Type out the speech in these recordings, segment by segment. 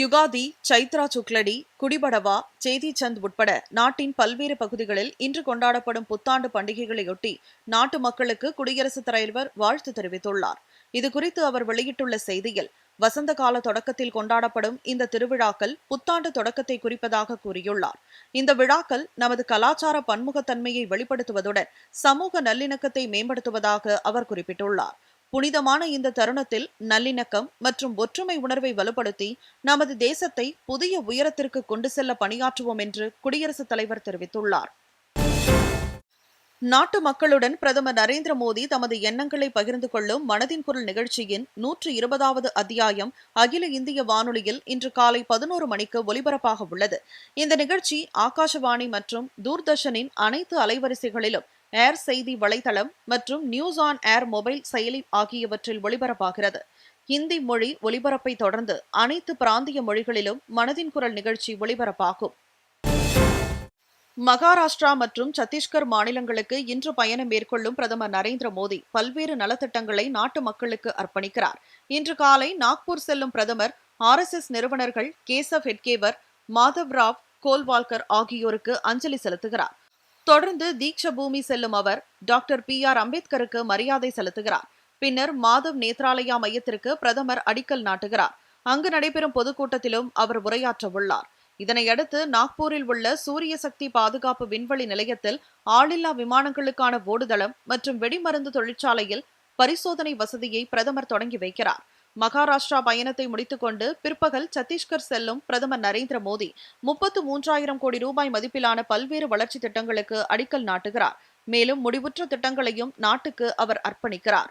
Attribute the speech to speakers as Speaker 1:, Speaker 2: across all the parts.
Speaker 1: யுகாதி சைத்ரா சுக்லடி குடிபடவா சந்த் உட்பட நாட்டின் பல்வேறு பகுதிகளில் இன்று கொண்டாடப்படும் புத்தாண்டு பண்டிகைகளையொட்டி நாட்டு மக்களுக்கு குடியரசுத் தலைவர் வாழ்த்து தெரிவித்துள்ளார் இதுகுறித்து அவர் வெளியிட்டுள்ள செய்தியில் வசந்த கால தொடக்கத்தில் கொண்டாடப்படும் இந்த திருவிழாக்கள் புத்தாண்டு தொடக்கத்தை குறிப்பதாக கூறியுள்ளார் இந்த விழாக்கள் நமது கலாச்சார பன்முகத்தன்மையை வெளிப்படுத்துவதுடன் சமூக நல்லிணக்கத்தை மேம்படுத்துவதாக அவர் குறிப்பிட்டுள்ளார் புனிதமான இந்த தருணத்தில் நல்லிணக்கம் மற்றும் ஒற்றுமை உணர்வை வலுப்படுத்தி நமது தேசத்தை புதிய உயரத்திற்கு கொண்டு செல்ல பணியாற்றுவோம் என்று குடியரசுத் தலைவர் தெரிவித்துள்ளார் நாட்டு மக்களுடன் பிரதமர் நரேந்திர மோடி தமது எண்ணங்களை பகிர்ந்து கொள்ளும் மனதின் குரல் நிகழ்ச்சியின் நூற்று இருபதாவது அத்தியாயம் அகில இந்திய வானொலியில் இன்று காலை பதினோரு மணிக்கு ஒலிபரப்பாக உள்ளது இந்த நிகழ்ச்சி ஆகாஷவாணி மற்றும் தூர்தர்ஷனின் அனைத்து அலைவரிசைகளிலும் ஏர் செய்தி வலைதளம் மற்றும் நியூஸ் ஆன் ஏர் மொபைல் செயலி ஆகியவற்றில் ஒளிபரப்பாகிறது ஹிந்தி மொழி ஒலிபரப்பை தொடர்ந்து அனைத்து பிராந்திய மொழிகளிலும் மனதின் குரல் நிகழ்ச்சி ஒளிபரப்பாகும் மகாராஷ்டிரா மற்றும் சத்தீஸ்கர் மாநிலங்களுக்கு இன்று பயணம் மேற்கொள்ளும் பிரதமர் நரேந்திர மோடி பல்வேறு நலத்திட்டங்களை நாட்டு மக்களுக்கு அர்ப்பணிக்கிறார் இன்று காலை நாக்பூர் செல்லும் பிரதமர் ஆர் எஸ் எஸ் நிறுவனர்கள் கேசவ் ஹெட்கேவர் மாதவ் ராவ் கோல்வால்கர் ஆகியோருக்கு அஞ்சலி செலுத்துகிறார் தொடர்ந்து தீட்ச பூமி செல்லும் அவர் டாக்டர் பி ஆர் அம்பேத்கருக்கு மரியாதை செலுத்துகிறார் பின்னர் மாதவ் நேத்ராலயா மையத்திற்கு பிரதமர் அடிக்கல் நாட்டுகிறார் அங்கு நடைபெறும் பொதுக்கூட்டத்திலும் அவர் உரையாற்ற உள்ளார் இதனையடுத்து நாக்பூரில் உள்ள சூரிய சக்தி பாதுகாப்பு விண்வெளி நிலையத்தில் ஆளில்லா விமானங்களுக்கான ஓடுதளம் மற்றும் வெடிமருந்து தொழிற்சாலையில் பரிசோதனை வசதியை பிரதமர் தொடங்கி வைக்கிறார் மகாராஷ்டிரா பயணத்தை முடித்துக்கொண்டு பிற்பகல் சத்தீஸ்கர் செல்லும் பிரதமர் நரேந்திர மோடி முப்பத்து மூன்றாயிரம் கோடி ரூபாய் மதிப்பிலான பல்வேறு வளர்ச்சி திட்டங்களுக்கு அடிக்கல் நாட்டுகிறார் மேலும் முடிவுற்ற திட்டங்களையும் நாட்டுக்கு அவர் அர்ப்பணிக்கிறார்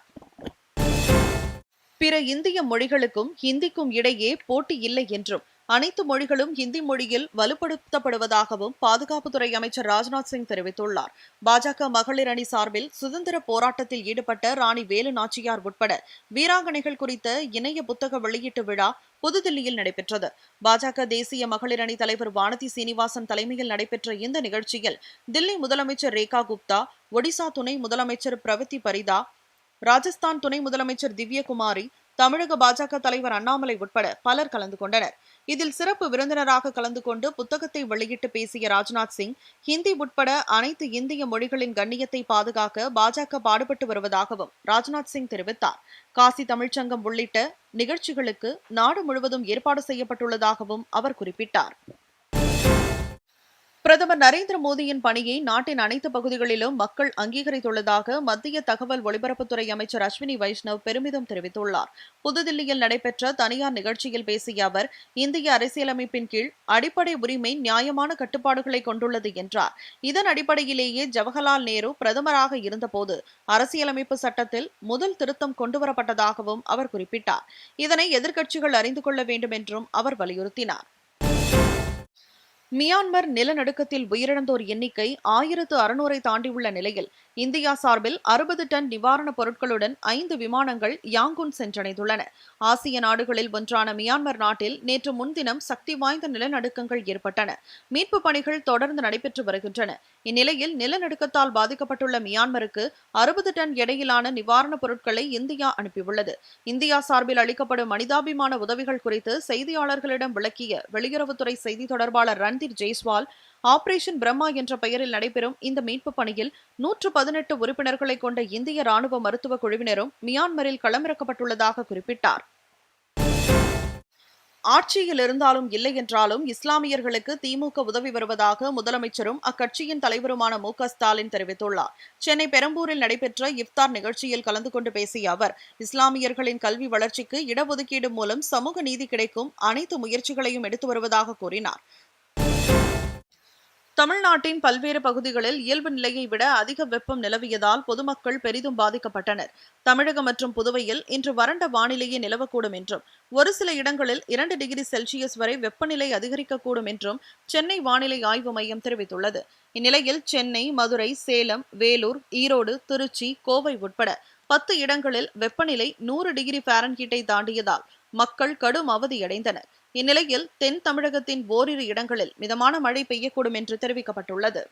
Speaker 1: பிற இந்திய மொழிகளுக்கும் ஹிந்திக்கும் இடையே போட்டி இல்லை என்றும் அனைத்து மொழிகளும் இந்தி மொழியில் வலுப்படுத்தப்படுவதாகவும் பாதுகாப்புத்துறை அமைச்சர் ராஜ்நாத் சிங் தெரிவித்துள்ளார் பாஜக மகளிர் அணி சார்பில் சுதந்திர போராட்டத்தில் ஈடுபட்ட ராணி வேலு நாச்சியார் உட்பட வீராங்கனைகள் குறித்த இணைய புத்தக வெளியீட்டு விழா புதுதில்லியில் நடைபெற்றது பாஜக தேசிய மகளிர் அணி தலைவர் வானதி சீனிவாசன் தலைமையில் நடைபெற்ற இந்த நிகழ்ச்சியில் தில்லி முதலமைச்சர் ரேகா குப்தா ஒடிசா துணை முதலமைச்சர் பிரவதி பரிதா ராஜஸ்தான் துணை முதலமைச்சர் திவ்யகுமாரி தமிழக பாஜக தலைவர் அண்ணாமலை உட்பட பலர் கலந்து கொண்டனர் இதில் சிறப்பு விருந்தினராக கலந்து கொண்டு புத்தகத்தை வெளியிட்டு பேசிய ராஜ்நாத் சிங் ஹிந்தி உட்பட அனைத்து இந்திய மொழிகளின் கண்ணியத்தை பாதுகாக்க பாஜக பாடுபட்டு வருவதாகவும் ராஜ்நாத் சிங் தெரிவித்தார் காசி தமிழ்ச்சங்கம் உள்ளிட்ட நிகழ்ச்சிகளுக்கு நாடு முழுவதும் ஏற்பாடு செய்யப்பட்டுள்ளதாகவும் அவர் குறிப்பிட்டார் பிரதமர் நரேந்திர மோடியின் பணியை நாட்டின் அனைத்து பகுதிகளிலும் மக்கள் அங்கீகரித்துள்ளதாக மத்திய தகவல் ஒலிபரப்புத்துறை அமைச்சர் அஸ்வினி வைஷ்ணவ் பெருமிதம் தெரிவித்துள்ளார் புதுதில்லியில் நடைபெற்ற தனியார் நிகழ்ச்சியில் பேசிய அவர் இந்திய அரசியலமைப்பின் கீழ் அடிப்படை உரிமை நியாயமான கட்டுப்பாடுகளை கொண்டுள்ளது என்றார் இதன் அடிப்படையிலேயே ஜவஹர்லால் நேரு பிரதமராக இருந்தபோது அரசியலமைப்பு சட்டத்தில் முதல் திருத்தம் கொண்டுவரப்பட்டதாகவும் அவர் குறிப்பிட்டார் இதனை எதிர்க்கட்சிகள் அறிந்து கொள்ள வேண்டும் என்றும் அவர் வலியுறுத்தினார் மியான்மர் நிலநடுக்கத்தில் உயிரிழந்தோர் எண்ணிக்கை ஆயிரத்து அறுநூறை தாண்டியுள்ள நிலையில் இந்தியா சார்பில் அறுபது டன் நிவாரணப் பொருட்களுடன் ஐந்து விமானங்கள் யாங்குன் சென்றடைந்துள்ளன ஆசிய நாடுகளில் ஒன்றான மியான்மர் நாட்டில் நேற்று முன்தினம் சக்தி வாய்ந்த நிலநடுக்கங்கள் ஏற்பட்டன மீட்புப் பணிகள் தொடர்ந்து நடைபெற்று வருகின்றன இந்நிலையில் நிலநடுக்கத்தால் பாதிக்கப்பட்டுள்ள மியான்மருக்கு அறுபது டன் எடையிலான நிவாரணப் பொருட்களை இந்தியா அனுப்பியுள்ளது இந்தியா சார்பில் அளிக்கப்படும் மனிதாபிமான உதவிகள் குறித்து செய்தியாளர்களிடம் விளக்கிய வெளியுறவுத்துறை செய்தி தொடர்பாளர் ரன் ரன்தீர் ஜெய்ஸ்வால் ஆபரேஷன் பிரம்மா என்ற பெயரில் நடைபெறும் இந்த மீட்பு பணியில் நூற்று பதினெட்டு உறுப்பினர்களை கொண்ட இந்திய ராணுவ மருத்துவ குழுவினரும் மியான்மரில் களமிறக்கப்பட்டுள்ளதாக குறிப்பிட்டார் ஆட்சியில் இருந்தாலும் இல்லை என்றாலும் இஸ்லாமியர்களுக்கு திமுக உதவி வருவதாக முதலமைச்சரும் அக்கட்சியின் தலைவருமான மு ஸ்டாலின் தெரிவித்துள்ளார் சென்னை பெரம்பூரில் நடைபெற்ற இஃப்தார் நிகழ்ச்சியில் கலந்து கொண்டு பேசிய அவர் இஸ்லாமியர்களின் கல்வி வளர்ச்சிக்கு இடஒதுக்கீடு மூலம் சமூக நீதி கிடைக்கும் அனைத்து முயற்சிகளையும் எடுத்து வருவதாக கூறினார் தமிழ்நாட்டின் பல்வேறு பகுதிகளில் இயல்பு நிலையை விட அதிக வெப்பம் நிலவியதால் பொதுமக்கள் பெரிதும் பாதிக்கப்பட்டனர் தமிழகம் மற்றும் புதுவையில் இன்று வறண்ட வானிலையே நிலவக்கூடும் என்றும் ஒரு சில இடங்களில் இரண்டு டிகிரி செல்சியஸ் வரை வெப்பநிலை அதிகரிக்கக்கூடும் என்றும் சென்னை வானிலை ஆய்வு மையம் தெரிவித்துள்ளது இந்நிலையில் சென்னை மதுரை சேலம் வேலூர் ஈரோடு திருச்சி கோவை உட்பட பத்து இடங்களில் வெப்பநிலை நூறு டிகிரி ஃபாரன்ஹீட்டை தாண்டியதால் மக்கள் கடும் அவதியடைந்தனர் இந்நிலையில் தென் தமிழகத்தின் ஓரிரு இடங்களில் மிதமான மழை பெய்யக்கூடும் என்று தெரிவிக்கப்பட்டுள்ளது